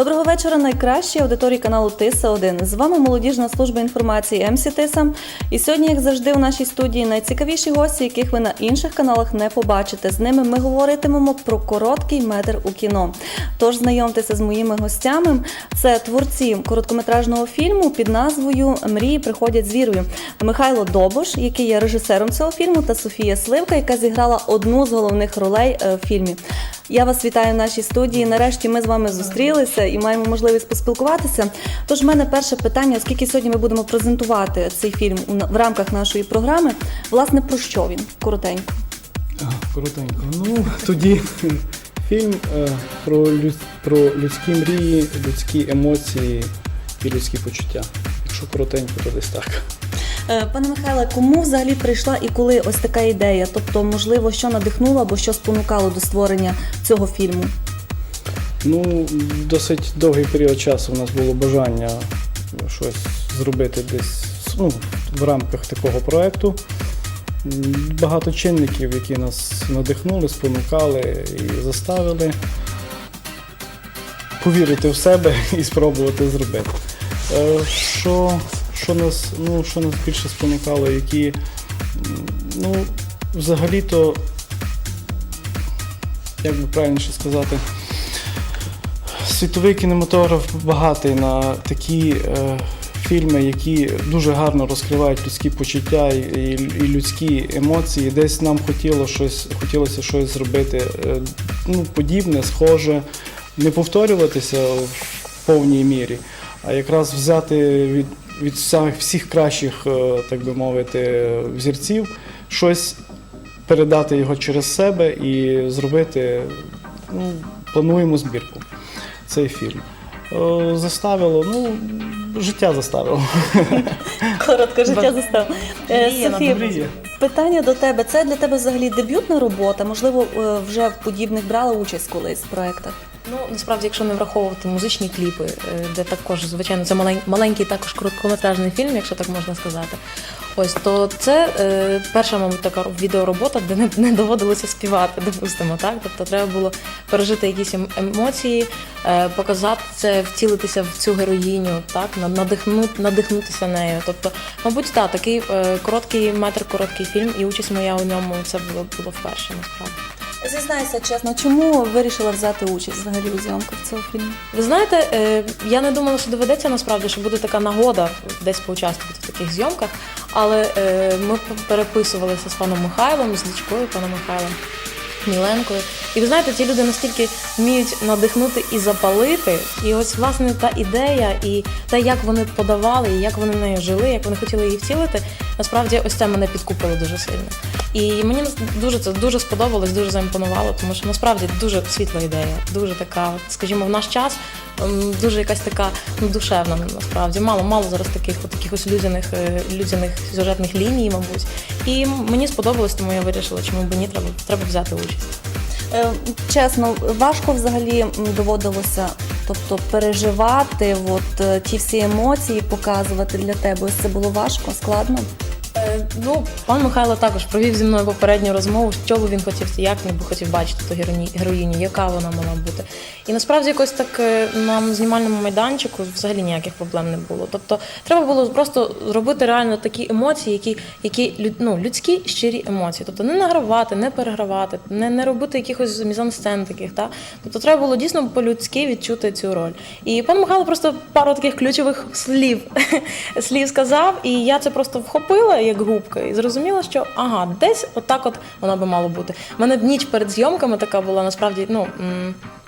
Доброго вечора, найкращі аудиторії каналу Тиса 1 З вами молодіжна служба інформації МСі Тиса. І сьогодні, як завжди, у нашій студії найцікавіші гості, яких ви на інших каналах не побачите. З ними ми говоритимемо про короткий метр у кіно. Тож знайомтеся з моїми гостями. Це творці короткометражного фільму під назвою Мрії приходять з вірою. Михайло Добуш, який є режисером цього фільму, та Софія Сливка, яка зіграла одну з головних ролей е, в фільмі. Я вас вітаю в нашій студії. Нарешті ми з вами зустрілися і маємо можливість поспілкуватися. Тож, в мене перше питання, оскільки сьогодні ми будемо презентувати цей фільм в рамках нашої програми. Власне, про що він? Коротенько. Коротенько. Ну, тоді фільм е, про, про людські мрії, людські емоції і людські почуття. Якщо коротенько, то десь так. Е, Пане Михайле, кому взагалі прийшла і коли ось така ідея? Тобто, можливо, що надихнуло або що спонукало до створення цього фільму? Ну, досить довгий період часу у нас було бажання щось зробити десь ну, в рамках такого проєкту. Багато чинників, які нас надихнули, спонукали і заставили повірити в себе і спробувати зробити. Е, Що, що, нас, ну, що нас більше спонукало, які ну, взагалі-то, як би правильніше сказати, світовий кінематограф багатий на такі е, фільми, які дуже гарно розкривають людські почуття і, і, і людські емоції. Десь нам хотіло щось, хотілося щось зробити е, ну, подібне, схоже, не повторюватися в повній мірі, а якраз взяти від, від всіх, всіх кращих, е, так би мовити, взірців щось передати його через себе і зробити. Ну, плануємо збірку. Цей фільм. Е, Заставило, ну, життя заставило. Коротко життя застав. Е, Софія, питання до тебе. Це для тебе взагалі дебютна робота? Можливо, вже в подібних брала участь колись в проєктах? Ну насправді, якщо не враховувати музичні кліпи, е, де також, звичайно, це малень- маленький також короткометражний фільм, якщо так можна сказати. Ось то це е, перша, мабуть, така відеоробота, де не, не доводилося співати, допустимо, так. Тобто треба було пережити якісь ем- емоції, е, показати це, втілитися в цю героїню, так, на- надихнути, надихнутися нею. Тобто, мабуть, так, такий е, короткий метр, короткий фільм, і участь моя у ньому це було, було вперше насправді. Зізнайся чесно, чому вирішила взяти участь взагалі у зйомках цього фільму? Ви знаєте, е, я не думала, що доведеться насправді, що буде така нагода десь поучаствувати в таких зйомках. Але е, ми переписувалися з паном Михайлом, з дочкою пана Михайла. Міленкою. І ви знаєте, ці люди настільки вміють надихнути і запалити. І ось власне та ідея, і те, як вони подавали, і як вони нею жили, як вони хотіли її втілити, насправді ось це мене підкупило дуже сильно. І мені дуже це дуже сподобалось, дуже заімпонувало, тому що насправді дуже світла ідея, дуже така, скажімо, в наш час дуже якась така ну, душевна насправді. Мало мало зараз таких от якихось людяних, е, людяних сюжетних ліній, мабуть. І мені сподобалось, тому я вирішила, чому б ні, треба, треба взяти участь. Е, Чесно, важко взагалі доводилося тобто, переживати от, е, ті всі емоції, показувати для тебе. Ось це було важко, складно. Е, Ну, пан Михайло також провів зі мною попередню розмову, що би він хотів, як він би хотів бачити ту героїню, яка вона мала бути. І насправді якось так е, на знімальному майданчику взагалі ніяких проблем не було. Тобто треба було просто зробити реально такі емоції, які, які ну, людські щирі емоції. Тобто не награвати, не перегравати, не, не робити якихось мізансцен таких. Та? Тобто треба було дійсно по-людськи відчути цю роль. І пан Михайло просто пару таких ключових слів, слів сказав, і я це просто вхопила як губка і зрозуміла, що ага, десь отак от воно би мало бути. У мене ніч перед зйомками така була насправді. Ну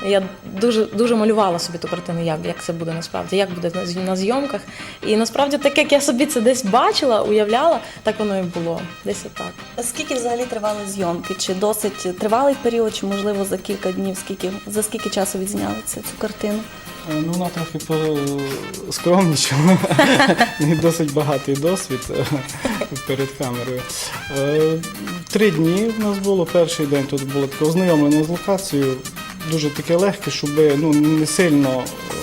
я дуже дуже малювала собі ту картину, як, як це буде насправді, як буде на, на зйомках. І насправді, так як я собі це десь бачила, уявляла, так воно і було. Десь отак. Скільки взагалі тривали зйомки? Чи досить тривалий період, чи можливо за кілька днів, скільки за скільки часу відзняли цю картину? Е, Ну, вона трохи по- скромнічала. Неї досить багатий досвід е, перед камерою. Е, Три дні в нас було. Перший день тут було таке ознайомлення з локацією. Дуже таке легке, щоб ну, не сильно е,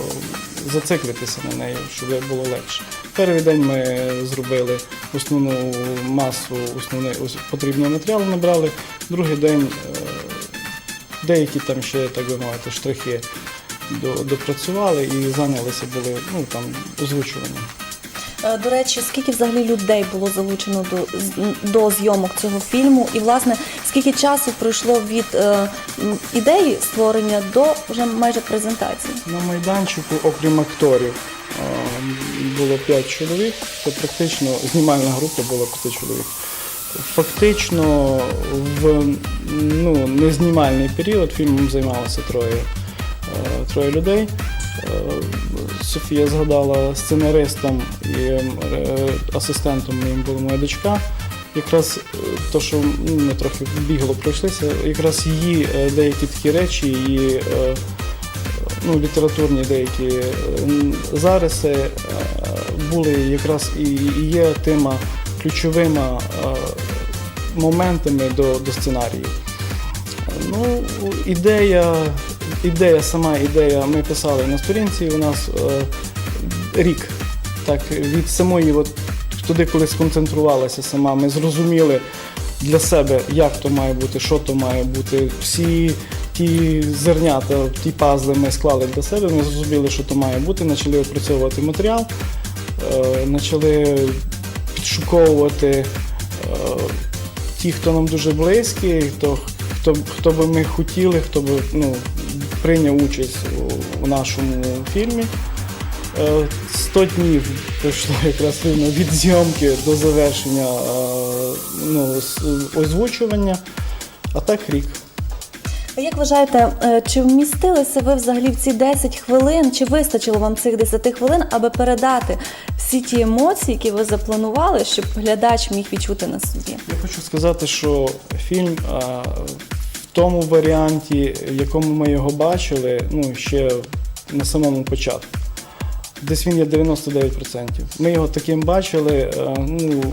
зациклитися на неї, щоб було легше. Перший день ми зробили основну масу, основний ос- потрібного матеріалу набрали. Другий день е, деякі там ще, так би мовити, штрихи допрацювали і зайнялися були ну, там, озвучуванням. Е, До речі, скільки взагалі людей було залучено до, до зйомок цього фільму, і власне скільки часу пройшло від е, ідеї створення до вже майже презентації? На майданчику, окрім акторів, е, було 5 чоловік, то практично знімальна група була 5 чоловік. Фактично в ну, незнімальний період фільмом займалося троє, троє людей. Е, Софія згадала сценаристом і е, асистентом моїм була моя дочка. Якраз е, то, що ну, ми трохи бігло пройшлися, якраз її е, деякі такі речі, її е, ну, літературні деякі е, зариси е, були якраз і, є тема ключовими е, моментами до, до сценарію. Ну, ідея, ідея, сама ідея, ми писали на сторінці у нас е, рік. Так, від самої, от, туди, коли сконцентрувалася сама, ми зрозуміли для себе, як то має бути, що то має бути. Всі ті зернята, ті пазли ми склали для себе, ми зрозуміли, що то має бути, почали опрацьовувати матеріал, е, почали підшуковувати е, ті, хто нам дуже близькі, хто, хто, хто би ми хотіли, хто би ну, прийняв участь у, нашому фільмі. Е, 100 днів пройшло якраз рівно від зйомки до завершення е, ну, озвучування, а так рік. А Як вважаєте, е, чи вмістилися ви взагалі в ці 10 хвилин, чи вистачило вам цих 10 хвилин, аби передати всі ті емоції, які ви запланували, щоб глядач міг відчути на собі? Я хочу сказати, що фільм тому варіанті, в якому ми його бачили, ну ще на самому початку. Десь він є 99%. Ми його таким бачили. Ну,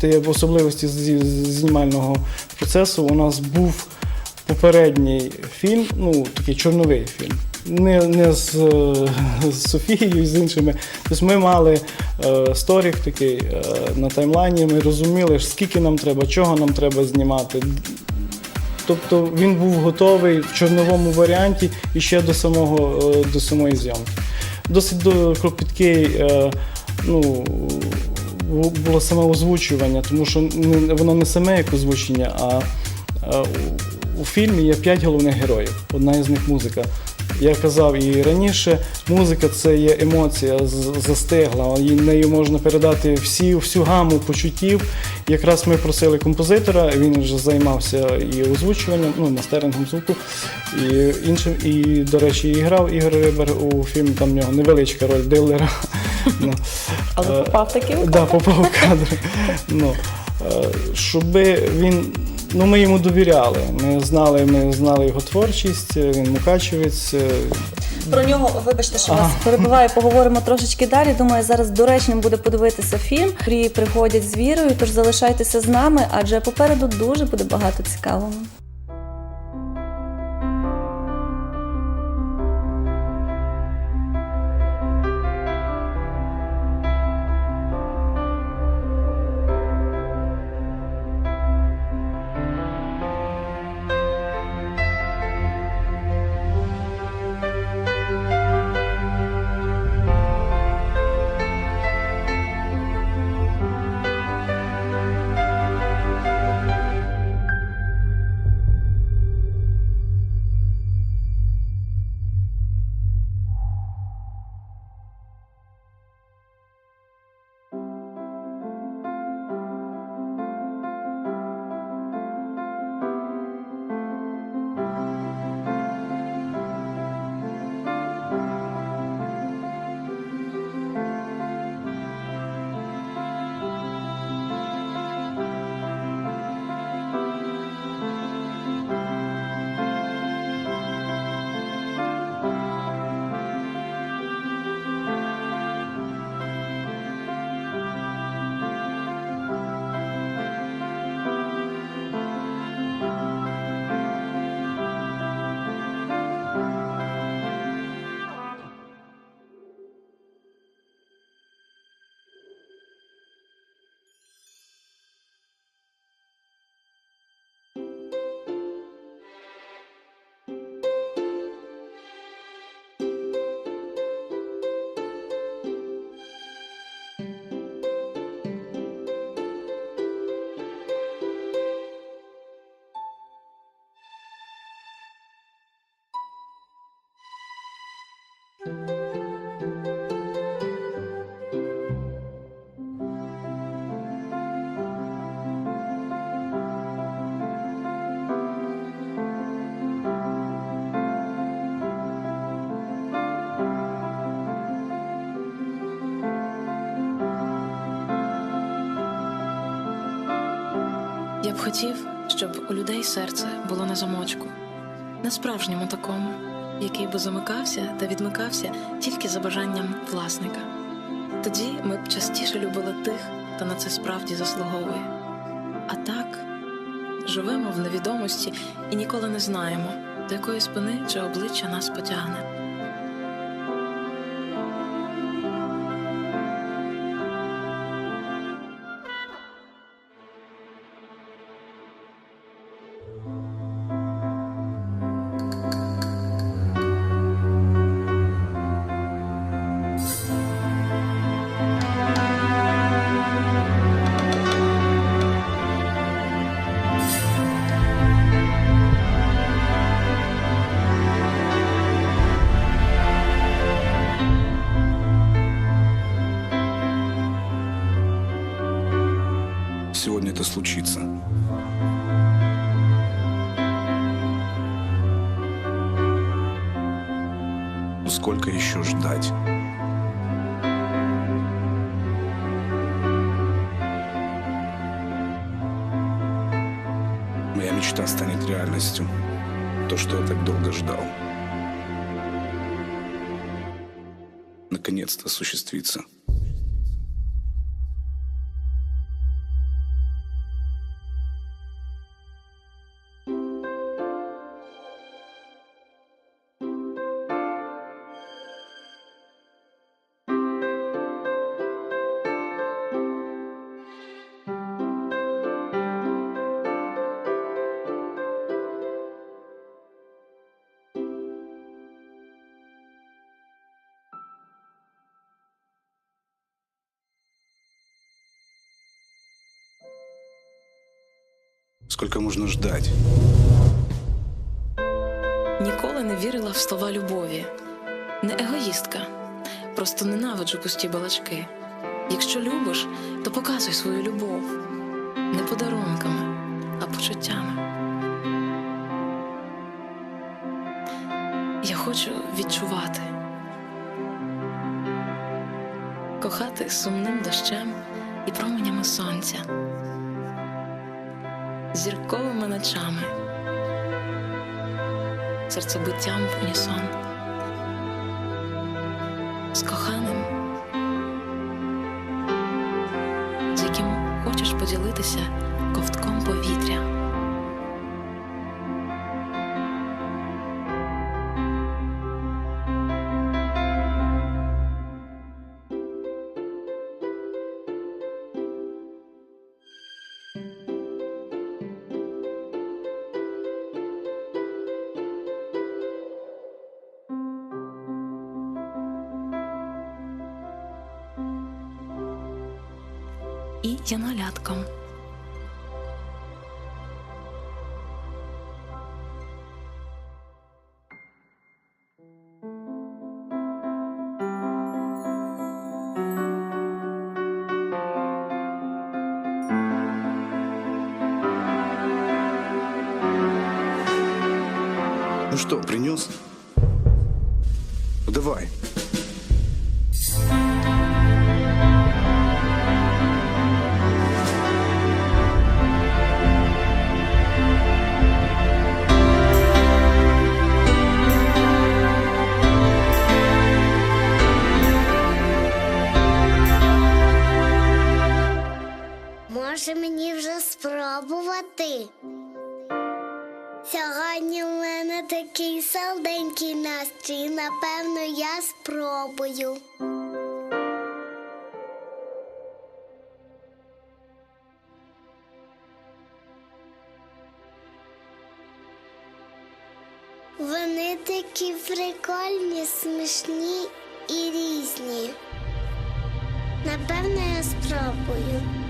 те в особливості знімального процесу у нас був попередній фільм, ну такий чорновий фільм. Не, не з, е, з Софією і з іншими. Тобто ми мали е, сторік такий е, на таймлайні, ми розуміли, скільки нам треба, чого нам треба знімати. Тобто він був готовий в чорновому варіанті і ще до, самого, е, до самої зйомки. Досить до- кропіткий е, ну, було саме озвучування, тому що воно не саме як озвучення, а е, у фільмі є п'ять головних героїв. Одна із них музика. Я казав і раніше, музика це є емоція застигла. Нею можна передати всі, всю гаму почуттів. Якраз ми просили композитора, він вже займався і озвучуванням, ну, мастерингом звуку, і іншим. І, до речі, і грав Ігор Рибер у фільмі, там в нього невеличка роль дилера. Ну, Але е, попав таки у Да, попав в кадр. Ну, е, щоб він. Ну, ми йому довіряли. Ми знали, ми знали його творчість, е, він мукачевець. Про нього, вибачте, що вас перебуває. поговоримо трошечки далі. Думаю, зараз доречним буде подивитися фільм. Приходять з вірою, тож залишайтеся з нами, адже попереду дуже буде багато цікавого. Б хотів, щоб у людей серце було на замочку, не справжньому такому, який би замикався та відмикався тільки за бажанням власника. Тоді ми б частіше любили тих, хто на це справді заслуговує. А так живемо в невідомості і ніколи не знаємо, до якої спини чи обличчя нас потягне. Сегодня это случится. Сколько еще ждать? Моя мечта станет реальностью. То, что я так долго ждал. Наконец-то осуществится. Сколько можно ждать? Ніколи не вірила в слова любові. Не егоїстка. Просто ненавиджу пусті балачки. Якщо любиш, то показуй свою любов. Не подарунками, а почуттями. Я хочу відчувати. Кохати сумним дощем і променями сонця, зірковими ночами серцебиттям в унісон. З коханим, з яким хочеш поділитися І Може мені вже спробувати? Сьогодні в мене такий солоденький настрій, напевно, я спробую. Вони такі прикольні, смішні і різні. Напевно, я спробую.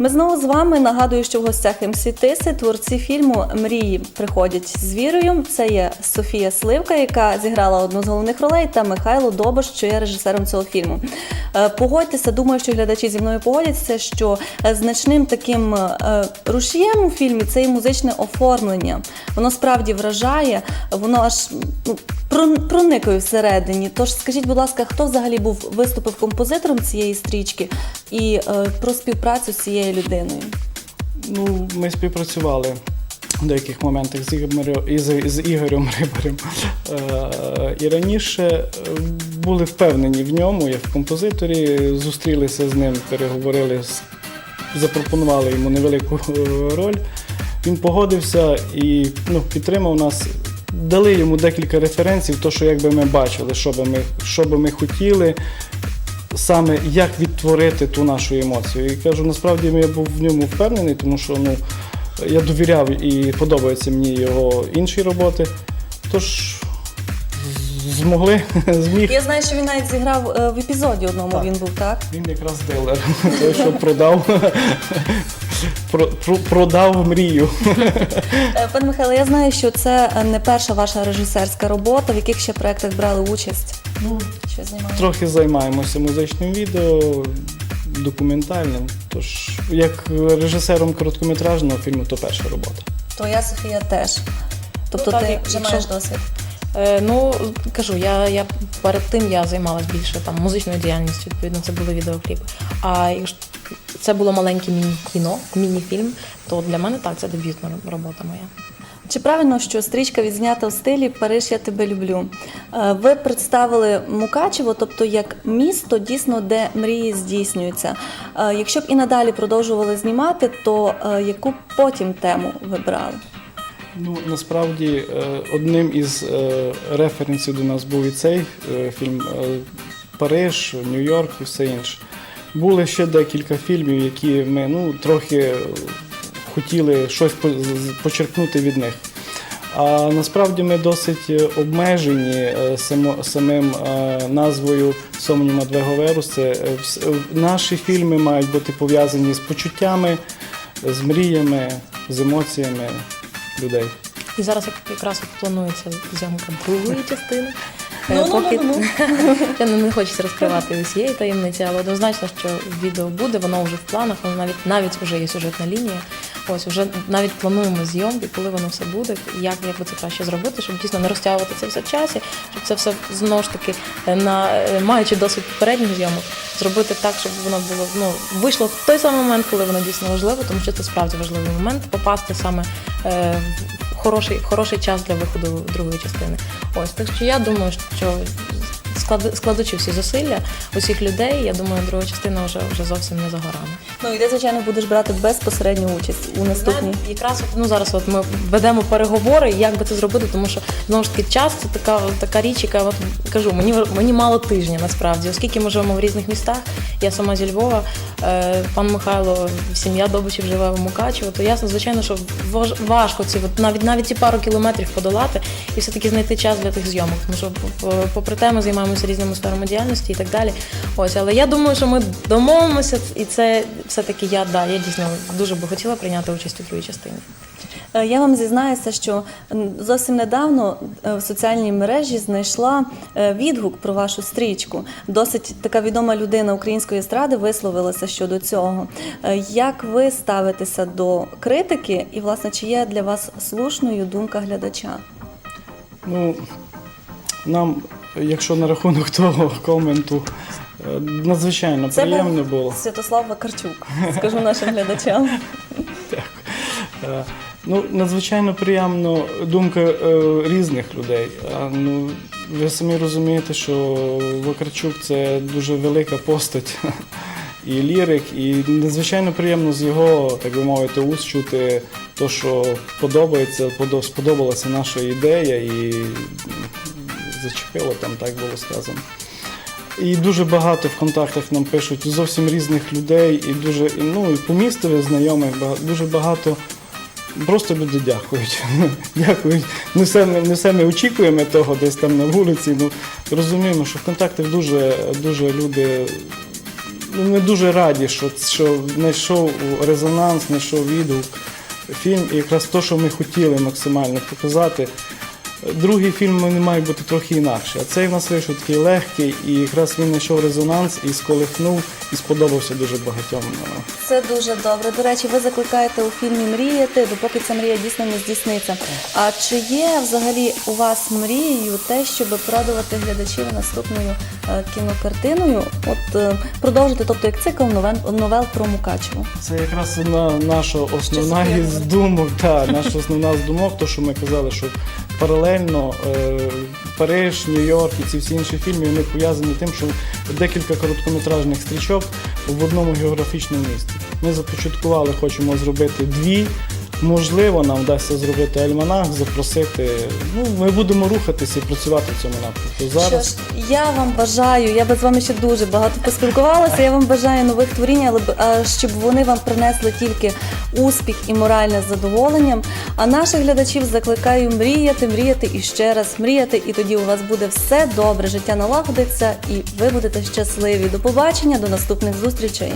Ми знову з вами нагадую, що в гостях МС Тиси творці фільму Мрії приходять з вірою. Це є Софія Сливка, яка зіграла одну з головних ролей, та Михайло Добош, що є режисером цього фільму. Е, Погодьтеся, думаю, що глядачі зі мною погодяться, що е, значним таким е, рушієм у фільмі це і музичне оформлення. Воно справді вражає, воно аж ну, прон- проникає всередині. Тож скажіть, будь ласка, хто взагалі був виступив композитором цієї стрічки і про співпрацю з цією людиною? Ну, ми співпрацювали в деяких моментах з Ігорем, із, з Ігорем Рибарем. Е, і раніше е, були впевнені в ньому, як в композиторі, зустрілися з ним, переговорили, запропонували йому невелику е, роль. Він погодився і ну, підтримав нас. Дали йому декілька референсів, то, що якби ми бачили, що би ми, що би ми хотіли, саме як відтворити ту нашу емоцію. І кажу, насправді я був в ньому впевнений, тому що ну, я довіряв і подобаються мені його інші роботи. Тож змогли, зміг. Я знаю, що він навіть зіграв е, в епізоді одному. Так. Він був так. Він якраз дилер, той, що продав, про- про- продав мрію. Е, Пане Михайло, я знаю, що це е, не перша ваша режисерська робота. В яких ще проєктах брали участь? Ну, Що знімали? трохи займаємося музичним відео, документальним. Тож, як режисером короткометражного фільму, то перша робота. Твоя Софія теж. Тобто Ну, так, ти вже якщо- маєш досвід. Е, ну, кажу, я, я перед тим я займалась більше там музичною діяльністю, відповідно, це були відеокліпи. А якщо це було маленьке міні-кіно, міні-фільм, то для мене так, це дебютна робота моя. Чи правильно, що стрічка відзнята в стилі Париж, я тебе люблю? Е, Ви представили Мукачево, тобто як місто, дійсно, де мрії здійснюються. Е, Якщо б і надалі продовжували знімати, то е, яку потім тему ви брали? Ну, насправді, одним із референсів до нас був і цей фільм Париж, Нью-Йорк і все інше. Були ще декілька фільмів, які ми ну, трохи хотіли щось по- почерпнути від них. А насправді ми досить е, обмежені е, самим е, назвою Сомніма Двеговерус. Наші фільми мають бути пов'язані з почуттями, з мріями, з емоціями людей. І зараз якраз планується зйомка другої частини. Ну, ну, ну, ну. Ще не, не хочеться розкривати усієї таємниці, але однозначно, що відео буде, воно вже в планах, воно навіть навіть вже є сюжетна лінія. Ось вже навіть плануємо зйомки, коли воно все буде, як, як би це краще зробити, щоб дійсно не розтягувати це все в часі, щоб це все знову ж таки е, на е, маючи досвід попередніх зйомок, зробити так, щоб воно було ну вийшло в той самий момент, коли воно дійсно важливо, тому що це справді важливий момент попасти саме е, в хороший, хороший час для виходу другої частини. Ось так що я думаю, що складучи всі зусилля усіх людей, я думаю, друга частина вже вже зовсім не за горами. Ну і ти, звичайно, будеш брати безпосередню участь у наступній. Якраз ну зараз от ми ведемо переговори, як би це зробити, тому що знову ж таки час це така така річ, яка от кажу, мені мені мало тижня насправді, оскільки ми живемо в різних містах. Я сама зі Львова, е, пан Михайло, сім'я Добичів живе в Мукачево, то ясно, звичайно, що важ- важко ці от, навіть навіть ці пару кілометрів подолати і все таки знайти час для тих зйомок. Тому що попри те, ми займаємося різними сферами діяльності і так далі. Ось, але я думаю, що ми домовимося, і це все-таки я да, я дійсно дуже би хотіла прийняти участь у другій частині. Е, Я вам зізнаюся, що зовсім недавно е, в соціальній мережі знайшла е, відгук про вашу стрічку. Досить така відома людина української естради висловилася щодо цього. Як ви ставитеся до критики, і власне чи є для вас слушною думка глядача? Ну, нам, якщо на рахунок того коменту, е, надзвичайно приємно було. Святослав Вакарчук, скажу нашим глядачам. Е, Ну, надзвичайно приємно думка е, різних людей. А, ну, ви самі розумієте, що Вакарчук це дуже велика постать і лірик, і надзвичайно приємно з його, так би мовити, уст чути те, що подобається, сподобалася наша ідея і зачепило там, так було сказано. І дуже багато в контактах нам пишуть зовсім різних людей, і дуже ну, і по містові знайомих, дуже багато. Просто люди дякують. Дякують. Не все, не все ми очікуємо того десь там на вулиці. Ну, розуміємо, що в контактах дуже, дуже люди ну, ми дуже раді, що, що знайшов резонанс, знайшов відгук фільм, і якраз те, що ми хотіли максимально показати. Другий фільм він має бути трохи інакший, а цей в нас вийшов такий легкий, і якраз він знайшов резонанс і сколихнув, і сподобався дуже багатьом. е, Це дуже добре. До речі, ви закликаєте у фільмі мріяти, допоки ця мрія дійсно не здійсниться. А чи є взагалі у вас мрією те, щоб порадувати глядачів наступною е, кінокартиною? От е, продовжити, тобто як цикл новел, новел про Мукачево? Це якраз одна наша основна із думок, та, наша основна з думок, то що ми казали, що паралельно е, Париж, Нью-Йорк і ці всі інші фільми вони пов'язані тим, що декілька короткометражних стрічок в одному географічному місті. Ми започаткували, хочемо зробити дві. Можливо, нам вдасться зробити альманах, запросити. Ну, ми будемо рухатися і працювати в цьому напрямку. Зараз Що ж, я вам бажаю, я би з вами ще дуже багато поспілкувалася. Я вам бажаю нових творінь, але щоб вони вам принесли тільки успіх і моральне задоволення. А наших глядачів закликаю мріяти, мріяти і ще раз мріяти. І тоді у вас буде все добре, життя налагодиться, і ви будете щасливі. До побачення, до наступних зустрічей.